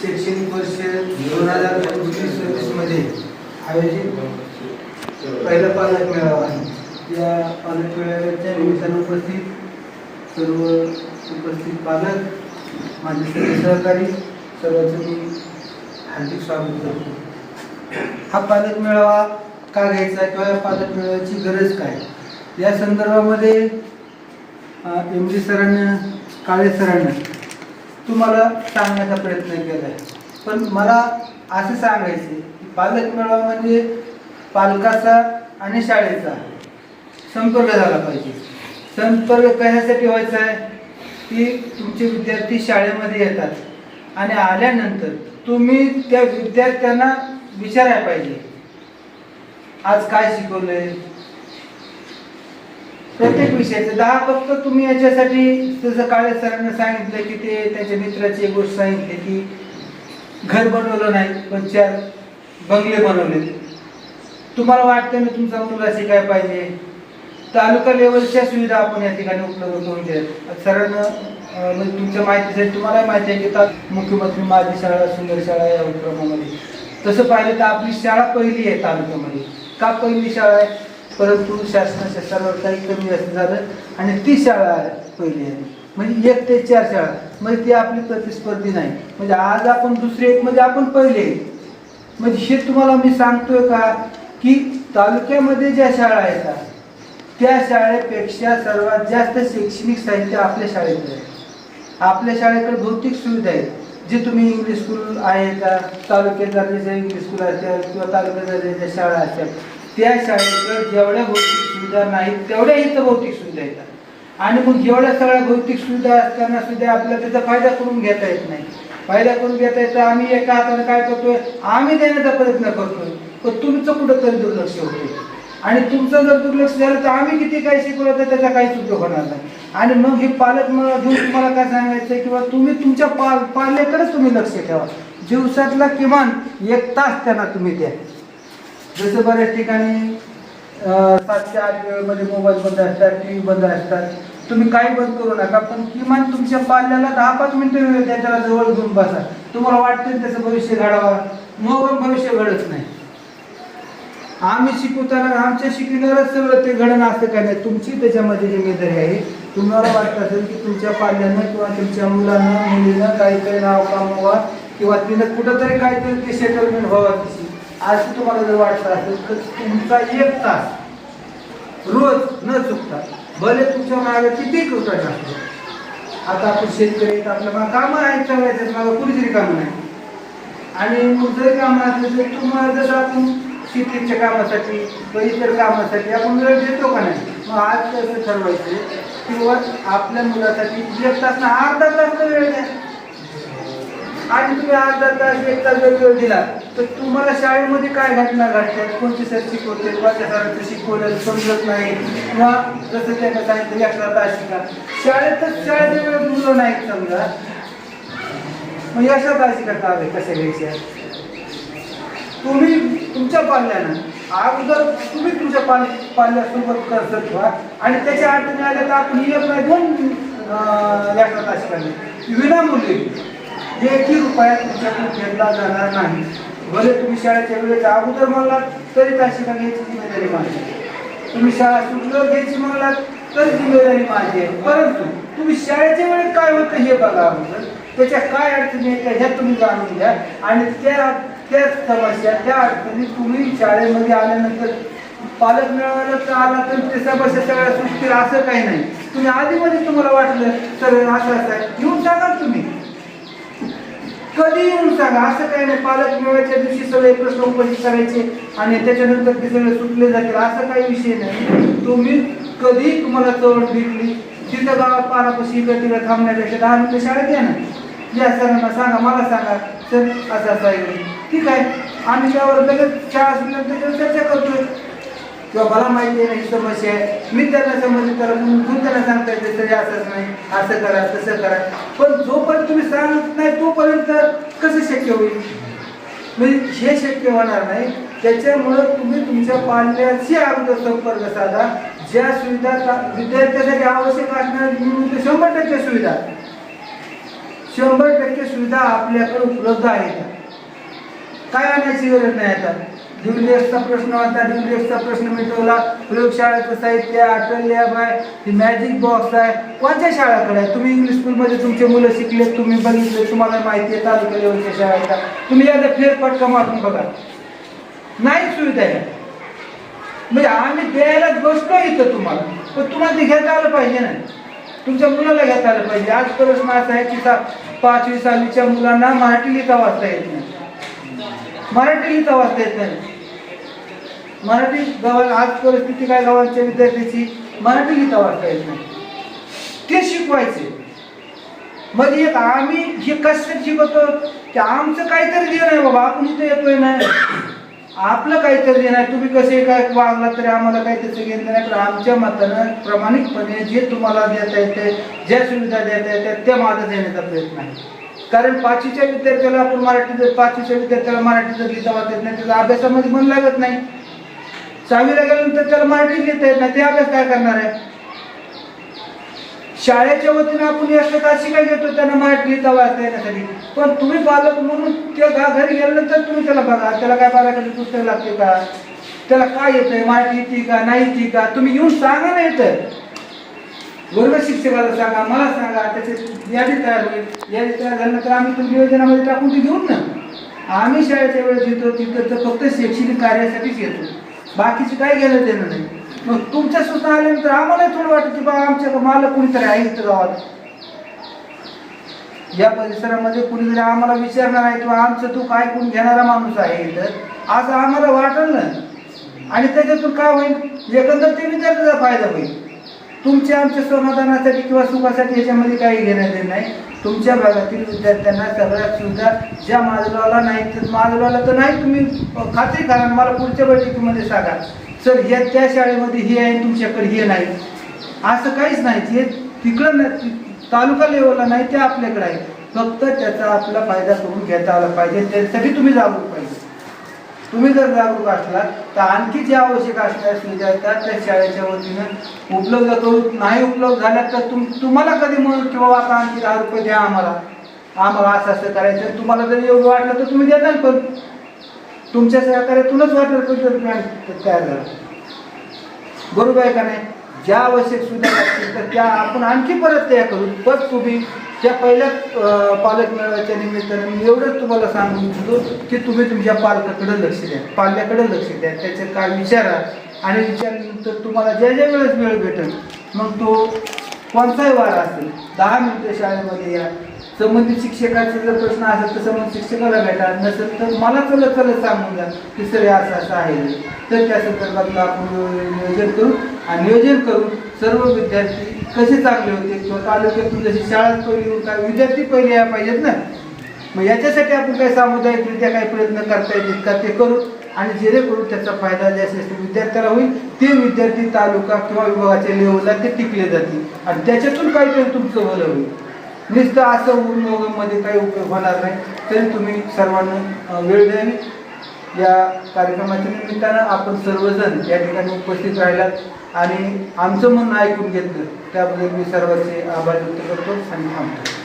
शैक्षणिक वर्ष दोन हजार पंचवीस सव्वीसमध्ये आयोजित पहिला पालक मेळावा आहे. या पालक मेळाव्याच्या निमित्तानं उपस्थित सर्व उपस्थित पालक माझे सर्व सहकारी सर्वांचं मी हार्दिक स्वागत करतो. हा पालक मेळावा का घ्यायचा किंवा या पालक मेळाव्याची गरज काय? या संदर्भामध्ये एम जी सरांना काळे सरांना तुम्हाला सांगण्याचा प्रयत्न केला आहे पण मला असं सांगायचे की पालक मेळावा म्हणजे पालकाचा आणि शाळेचा संपर्क झाला पाहिजे. संपर्क कशासाठी व्हायचा आहे? की तुमचे विद्यार्थी शाळेमध्ये येतात आणि आल्यानंतर तुम्ही त्या विद्यार्थ्यांना विचारायला पाहिजे. आज काय शिकवलंय? प्रत्येक विषयाचं. दहा फक्त तुम्ही याच्यासाठी जसं काळे सरांना सांगितलं की ते त्याच्या मित्राची एक गोष्ट सांगितली की घर बनवलं नाही पण चार बंगले बनवले तुम्हाला वाटतं ना तुमचा मुलगा शिकाय पाहिजे? तालुका लेवलच्या सुविधा आपण या ठिकाणी उपलब्ध करून द्यायत सरांना म्हणजे तुमच्या माहितीसाठी तुम्हाला माहिती आहे की ता- मुख्यमंत्री माझी शाळा सुंदर शाळा या उपक्रमामध्ये. तसं पाहिलं तर आपली शाळा पहिली आहे तालुक्यामध्ये. का पहिली शाळा आहे? परंतु शासनाच्या शाळेवर काही कमी जास्त झालं आणि ती शाळा पहिली आहे. म्हणजे एक ते चार शाळा. म्हणजे ती आपली प्रतिस्पर्धी नाही. म्हणजे आज आपण दुसरे एक म्हणजे आपण पहिले म्हणजे हे तुम्हाला मी सांगतोय का? की तालुक्यामध्ये ज्या शाळा आहेत त्या शाळेपेक्षा सर्वात जास्त शैक्षणिक साहित्य आपल्या शाळेकडे आहे. आपल्या शाळेकडे भौतिक सुविधा आहेत. जे तुम्ही इंग्लिश स्कूल आहे का? तालुक्यात दर्जाच्या इंग्लिश स्कूल असतील किंवा तालुक्यात दर्जाच्या शाळा असतील त्या शाळेकडे जेवढ्या भौतिक सुविधा नाहीत तेवढ्या इथं भौतिक सुविधा येतात. आणि मग जेवढ्या सगळ्या भौतिक सुविधा असताना सुद्धा आपल्याला त्याचा फायदा करून घेता येत नाही. फायदा करून घेता येतं आम्ही एका हाताने काय करतोय? आम्ही देण्याचा प्रयत्न करतोय पण तुमचं कुठंतरी दुर्लक्ष होतंय आणि तुमचं जर दुर्लक्ष झालं तर आम्ही किती काही शिकवलं तर त्याचा काहीच उपयोग होणार नाही. आणि मग हे पालक मला घेऊन तुम्हाला काय सांगायचं किंवा तुम्ही तुमच्या पाल पाल्याकडेच तुम्ही लक्ष ठेवा. दिवसातला किमान एक तास त्यांना तुम्ही द्या. जसं बऱ्याच ठिकाणी सात ते आठ वेळेमध्ये मोबाईल बंद असतात टी व्ही बंद असतात. तुम्ही काही बंद करू नका पण किमान तुमच्या पाल्याला दहा पाच मिनिटं वेळ त्याच्याला जवळ घेऊन बसा. तुम्हाला वाटतं त्याचं भविष्य घडावा? मोबाईल भविष्य घडत नाही. आम्ही शिकवताना आमच्या शिकविणारच सगळं ते घडण असतं काय नाही. तुमची त्याच्यामध्ये जिम्मेदारी आहे. तुम्हाला वाटत असेल की तुमच्या पाल्यानं किंवा तुमच्या मुलांना मुलीनं काहीतरी नाव कमवा किंवा तिनं कुठंतरी काहीतरी ते सेटलमेंट व्हावं तिची असं तुम्हाला जर वाटत असेल तर तुमचा एक तास रोज न चुकता भले तुमच्या मागे किती कृपया असतो आता आपण शेतकरी आहेत आपल्या कामं आहेत चालायचं मागं कुणीच कामं नाही. आणि जर कामं असलं तर तुम्हाला जसं आपण शेतीच्या कामासाठी किंवा इतर कामासाठी आपण वेळ देतो का नाही? मग आज कसं ठरवायचं? किंवा आपल्या मुलासाठी एक तास ना अर्धा तास वेळ द्या. आणि तुम्ही अर्धा तास एक तास जर वेळ दिला तर तुम्हाला शाळेमध्ये काय घटना घडतात कोणते सर शिकवते? कोणत्या सरांचं शिकवलं? समजत नाही. किंवा जसं त्यांना सांगितलं अकरा तास शिका. शाळेतच शाळेच्या वेळेत मुलं नाहीत समजा. मग अशा तास शिकत आले कशा घ्यायच्या? तुम्ही तुमच्या पाल्यानं अगोदर तुम्ही तुमच्या पाल पाल्यासोबत कर्ज ठेवा? आणि त्याच्या अडचणी आल्या तर आपण ई नाही आय दोन लेखा तास विनामूल्य. एकही रुपया तुमच्याकडून घेतला जाणार नाही. भले तुम्ही शाळेच्या वेळेच्या अगोदर म्हणलात तरी तास शिका घ्यायची जिम्मेदारी माझी तुम्ही शाळा सुटल्यावर घ्यायची म्हणलात तरी जिम्मेदारी माझी आहे. परंतु तुम्ही शाळेच्या वेळेत काय होतं हे बघा अगोदर. त्याच्या काय अडचणी आहेत ह्या तुम्ही जाणून घ्या. आणि त्या त्याच समस्या त्या अडचणी तुम्ही शाळेमध्ये आल्यानंतर पालक मिळाला तर आला तर ते समस्या सगळ्या सुटतील असं काही नाही. तुम्ही आधीमध्ये तुम्हाला वाटलं तर असं असं येऊन सांगा. कधी येऊन सांगा. असं काही नाही. पालक मिळवायच्या दिवशी सगळे प्रश्न उपस्थित करायचे आणि त्याच्यानंतर ते सगळे सुटले जातील. असं काही विषय नाही. तुम्ही कधी तुम्हाला चवड भेटली तिथं गावात पारापाशी इकडे तिकडे थांबण्यापेक्षा दहा मिनिटं शाळेत या ना. या सरांना सांगा मला सांगा सर असं असं ठीक आहे. आम्ही त्यावर लगेच शाळा सुटल्यावर त्याच्यावर चर्चा करतोय. किंवा मला माहिती आहे ही समस्या आहे. मी त्यांना समजून करा तुम्ही त्यांना सांगता येते तरी असंच नाही असं करा तसं करा. पण जोपर्यंत तुम्ही सांगत नाही तोपर्यंत कसं शक्य होईल? म्हणजे हे शक्य होणार नाही. त्याच्यामुळं तुम्ही तुमच्या पाल्याशी अगोदर संपर्क साधा. ज्या सुविधा विद्यार्थ्यासाठी आवश्यक असणार शंभर टक्के सुविधा. शंभर टक्के सुविधा आपल्याकडे उपलब्ध आहेत. काय आणायची गरज नाही आता? ड्युलिएक्सचा प्रश्न होता ड्युलिएक्सचा प्रश्न मिटवला. प्रयोगशाळेचं साहित्य अटल लॅब आहे ही मॅजिक बॉक्स आहे. कोणत्या शाळाकडे आहे? तुम्ही इंग्लिश स्कूलमध्ये तुमचे मुलं शिकले तुम्ही बघितले तुम्हाला माहिती आहे तालुका लेवलच्या शाळेचा. तुम्ही याचा फेरफटका मारून बघा. नाही सुविधा आहे. म्हणजे आम्ही द्यायलाच बसलो इथं तुम्हाला. पण तुम्हाला ते घेता आलं पाहिजे ना. तुमच्या मुलाला घेता आलं पाहिजे. आज प्रश्न असा आहे की पाचवी सहावीच्या मुलांना मराठी लिहिता वाचता येत नाही. मराठी लिहिता वाचता येत नाही. मराठी गावाला आज परिस्थिती काय गावांच्या विद्यार्थ्याची? मराठी गीता वाचता येत नाही. ते शिकवायचे. मग एक आम्ही हे कसं शिकवतो? की आमचं काहीतरी देणं आहे बाबा आपण इथं येतोय ना. आपलं काहीतरी देणं आहे. तुम्ही कसे काय वागला तरी आम्हाला काही त्याचं घेणं नाही पण आमच्या मतानं प्रामाणिकपणे जे तुम्हाला देता येते ज्या सुविधा देता येतात त्या माझा देण्याचा प्रयत्न आहे. कारण पाचवीच्या विद्यार्थ्याला आपण मराठी जर पाचवीच्या विद्यार्थ्याला मराठी जर लिहिता वाचत नाही त्याचा अभ्यासामध्ये मन लागत नाही. सहावीला गेल्यानंतर त्याला मराठीच लिहिता येत नाही. ते अभ्यास काय करणार आहे? शाळेच्या वतीनं आपण एक्स्ट्रा तास घेतो त्यांना मराठी लिहिता वाचता येण्यासाठी पण तुम्ही पालक म्हणून त्या घा- घरी गेल्यानंतर तुम्ही त्याला बघा त्याला काय बाराकडे पुस्तक लागते का? त्याला काय येतंय? मराठी येते का? नाही येते का? तुम्ही येऊन सांगा ना येतं वर्ग शिक्षकाला सांगा मला सांगा त्याचे यादी तयार होईल. यादी तयार झाल्यानंतर आम्ही तुमच्या योजनामध्ये टाकून ती घेऊन ना. आम्ही शाळेच्या वेळेस येतो तिथं तर फक्त शैक्षणिक कार्यासाठीच येतो. बाकीचे काय घेणं त्यानं नाही. मग तुमच्या सूचना आल्यानंतर आम्हालाही थोडं वाटत की बा आमच्या मालक कुणीतरी आहे इथं गावात. या परिसरामध्ये कुणीतरी आम्हाला विचारणार आहे किंवा आमचं तू काय कोण घेणारा माणूस आहे इथं. असं आम्हाला वाटल ना आणि त्याच्यातून काय होईल? एकंदर ते विद्यार्थ्याचा फायदा होईल. तुमच्या आमच्या समाधानासाठी किंवा सुखासाठी याच्यामध्ये काही घेण्यात येत नाही. तुमच्या भागातील विद्यार्थ्यांना सगळ्या सुविधा ज्या माजगावला नाही तर माजगावला तर नाही तुम्ही खात्री करा मला पुढच्या बैठकीमध्ये सांगा. सर या त्या शाळेमध्ये हे आहे तुमच्याकडे हे नाही. असं काहीच नाही. हे तिकडं नाही तालुका लेवलला नाही ते आपल्याकडे आहे. फक्त त्याचा आपला फायदा करून घेता आला पाहिजे. त्यासाठी तुम्ही जागरूक पाहिजे. तुम्ही जर जागरूक असलात तर आणखी जे आवश्यक असणाऱ्या सुविधा आहेत त्या त्या शाळेच्या वतीनं उपलब्ध करू नाही उपलब्ध झाल्या तर तुम तुम्हाला कधी म्हणून किंवा आता आणखी दहा रुपये द्या आम्हाला. आम्हाला असं असं करायचं तुम्हाला जर एवढं वाटलं तर तुम्ही देताल पण. तुमच्या सहकार्यातूनच वाटलं पण प्लॅन तयार झाला. बरोबर आहे का नाही? ज्या आवश्यक सुविधा लागतील तर त्या आपण आणखी परत त्या करू. पद तुम्ही त्या पहिल्या पालक मेळाव्याच्या निमित्तानं मी एवढंच तुम्हाला सांगू इच्छितो की तुम्ही तुमच्या पालकाकडे लक्ष द्या. पाल्याकडे लक्ष द्या. त्याचे काय विचारा आणि विचारल्यानंतर तुम्हाला ज्या ज्या वेळेस वेळ भेटेल मग तो कोणताही वार असेल दहा मिनिटं शाळेमध्ये या. संबंधित शिक्षकाचे जर प्रश्न असेल तर संबंधित शिक्षकाला भेटा. नसेल तर मला चलत चलत सांगून द्या की सर असं असं आहे. तर त्या संदर्भातलं आपण नियोजन करू. आणि नियोजन करून सर्व विद्यार्थी कसे चांगले होते किंवा तालुक्यातून जशी शाळा पहिली येऊन काय विद्यार्थी पहिले या पाहिजेत ना? मग याच्यासाठी आपण काही सामुदायिकरित्या काही प्रयत्न करता येतील का ते करू आणि जेणेकरून त्याचा फायदा जास्तीत जास्त विद्यार्थ्याला होईल ते विद्यार्थी तालुका किंवा विभागाच्या लेवलला ते टिकले जातील. आणि त्याच्यातून काहीतरी तुमचं भलं होईल. नुसतं असं ऊन मध्ये काही उपयोग होणार नाही. तरी तुम्ही सर्वांना वेळ द्यावी. या कार्यक्रमाच्या निमित्तानं आपण सर्वजण या ठिकाणी उपस्थित राहिलात. आणि आमचं म्हणणं ऐकून घेतलं. त्याबद्दल मी सर्वांचे आभार व्यक्त करतो. आणि थांबतो.